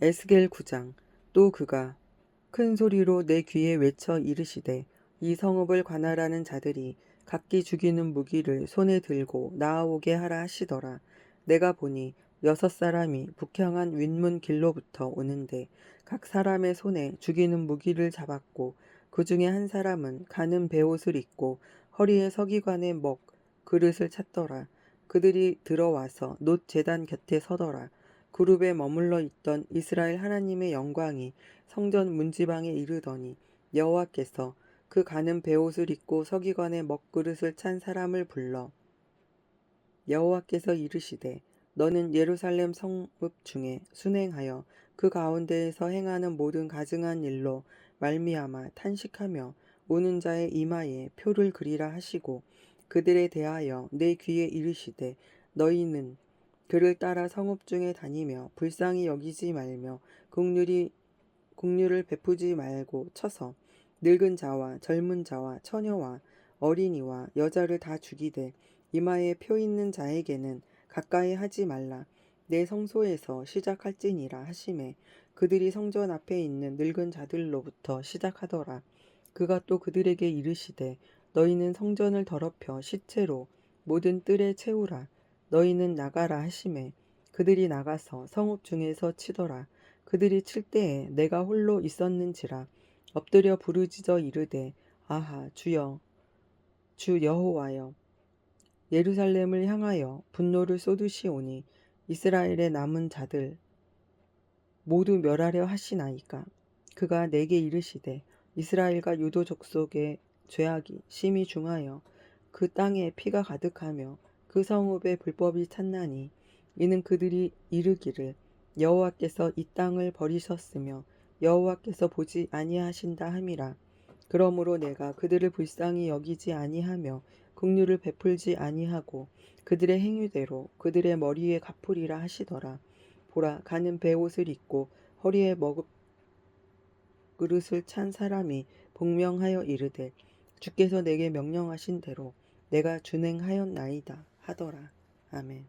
에스겔 9장 또 그가 큰 소리로 내 귀에 외쳐 이르시되 이 성읍을 관할하는 자들이 각기 죽이는 무기를 손에 들고 나아오게 하라 하시더라. 내가 보니 여섯 사람이 북향한 윗문 길로부터 오는데 각 사람의 손에 죽이는 무기를 잡았고 그 중에 한 사람은 가는 베옷을 입고 허리에 서기관의 먹 그릇을 찾더라. 그들이 들어와서 놋 제단 곁에 서더라. 그룹에 머물러 있던 이스라엘 하나님의 영광이 성전 문지방에 이르더니 여호와께서 그 가는 베옷을 입고 서기관의 먹그릇을 찬 사람을 불러 여호와께서 이르시되 너는 예루살렘 성읍 중에 순행하여 그 가운데에서 행하는 모든 가증한 일로 말미암아 탄식하며 우는 자의 이마에 표를 그리라 하시고 그들에 대하여 내 귀에 이르시되 너희는 그를 따라 성읍 중에 다니며 불쌍히 여기지 말며 국률이 국률을 베푸지 말고 쳐서 늙은 자와 젊은 자와 처녀와 어린이와 여자를 다 죽이되 이마에 표 있는 자에게는 가까이 하지 말라. 내 성소에서 시작할지니라 하심에 그들이 성전 앞에 있는 늙은 자들로부터 시작하더라. 그가 또 그들에게 이르시되 너희는 성전을 더럽혀 시체로 모든 뜰에 채우라 너희는 나가라 하심에 그들이 나가서 성읍 중에서 치더라. 그들이 칠 때에 내가 홀로 있었는지라. 엎드려 부르짖어 이르되 아하 주여 주 여호와여 예루살렘을 향하여 분노를 쏟으시오니 이스라엘의 남은 자들 모두 멸하려 하시나이까? 그가 내게 이르시되 이스라엘과 유도 족속의 죄악이 심히 중하여 그 땅에 피가 가득하며 그 성읍에 불법이 찼나니 이는 그들이 이르기를 여호와께서 이 땅을 버리셨으며 여호와께서 보지 아니하신다 함이라. 그러므로 내가 그들을 불쌍히 여기지 아니하며 긍휼을 베풀지 아니하고 그들의 행위대로 그들의 머리에 갚으리라 하시더라. 보라 가는 베옷을 입고 허리에 먹 그릇을 찬 사람이 복명하여 이르되 주께서 내게 명령하신 대로 내가 준행하였나이다 하더라. 아멘